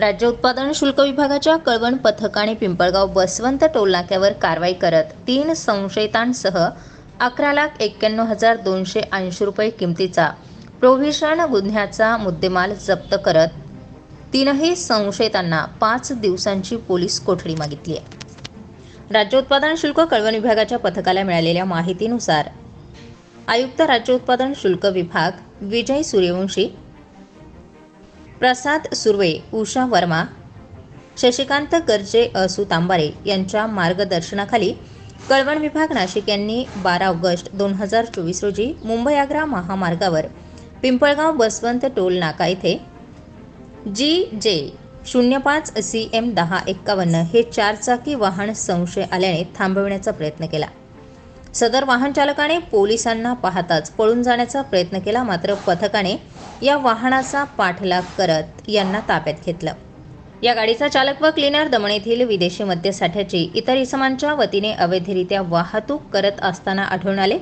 राज्य उत्पादन शुल्क विभागाच्या कळवण पथकाने पिंपळगाव बसवंत टोलनाक्यावर कारवाई करत तीन संशयितांसह अकरा लाख एक्क्याण्णव हजार दोनशे ऐंशी रुपये किमतीचा प्रोव्हिशन गुन्ह्याचा मुद्देमाल जप्त करत तीनही संशयितांना पाच दिवसांची पोलीस कोठडी मागितली आहे. राज्य उत्पादन शुल्क कळवण विभागाच्या पथकाला मिळालेल्या माहितीनुसार आयुक्त राज्य उत्पादन शुल्क विभाग विजय सूर्यवंशी प्रसाद सुर्वे उषा वर्मा शशिकांत गर्जे असू तांबारे यांच्या मार्गदर्शनाखाली कळवण विभाग नाशिक यांनी बारा ऑगस्ट दोन हजार चोवीस रोजी मुंबई आग्रा महामार्गावर पिंपळगाव बसवंत टोल नाका येथे जी जे शून्य पाच सी एम दहा एक्कावन्न हे चारचाकी वाहन संशय आल्याने थांबविण्याचा प्रयत्न केला. सदर वाहनचालकाने पोलिसांना पाहताच पळून जाण्याचा प्रयत्न केला मात्र पथकाने या वाहनाचा पाठलाग करत यांना ताब्यात घेतलं. या गाडीचा चालक व क्लिनर दमण येथील विदेशी मद्यसाठ्याची इतर इसमांच्या वतीने अवैधरित्या वाहतूक करत असताना आढळून आले.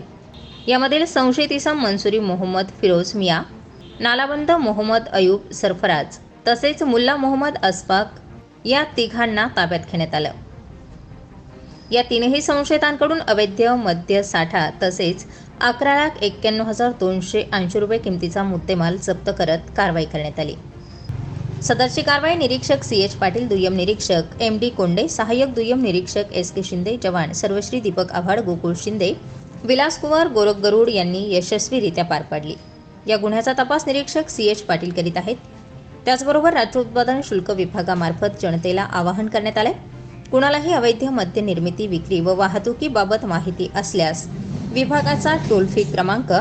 यामधील संशयित इसम मनसुरी मोहम्मद फिरोज मिया नालाबंद मोहम्मद अयूब सरफराज तसेच मुल्ला मोहम्मद अस्फाक या तिघांना ताब्यात घेण्यात आलं. या तीनही संशयितांकडून अवैध मद्य साठा तसेच अकरा लाख एक्क्याण्णव हजार दोनशे ऐंशी रुपये किमतीचा मुद्देमाल जप्त करत कारवाई करण्यात आली. सदरची कारवाई निरीक्षक सी एच पाटील दुय्यम निरीक्षक एम डी कोंडे सहाय्यक दुय्यम निरीक्षक एस के शिंदे जवान सर्वश्री दीपक आव्हाड गोकुळ शिंदे विलास कुमार गोरख गरुड यांनी यशस्वीरित्या पार पाडली. या गुन्ह्याचा तपास निरीक्षक सी एच पाटील करीत आहेत. त्याचबरोबर राज्य उत्पादन शुल्क विभागामार्फत जनतेला आवाहन करण्यात आले कुणालाही अवैध मद्य निर्मिती विक्री व वाहतुकीबाबत माहिती असल्यास विभागाचा टोल फ्री क्रमांक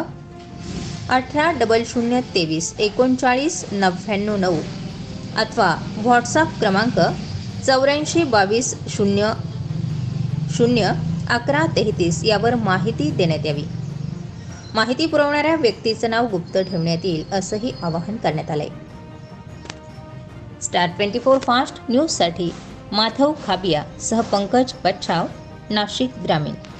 अठरा डबल शून्य तेवीस एकोणचाळीस नव्याण्णव नऊ अथवा व्हॉट्सअप क्रमांक चौऱ्याऐंशी बावीस शून्य शून्य अकरा तेहतीस यावर माहिती देण्यात यावी. माहिती पुरवणाऱ्या व्यक्तीचं नाव गुप्त ठेवण्यात येईल असंही आवाहन करण्यात आलंय. स्टार ट्वेंटी फोर फास्ट न्यूजसाठी માધવ ખાબિયા સહ પંકજ પચ્છાવ નાસિક ગ્રામીણ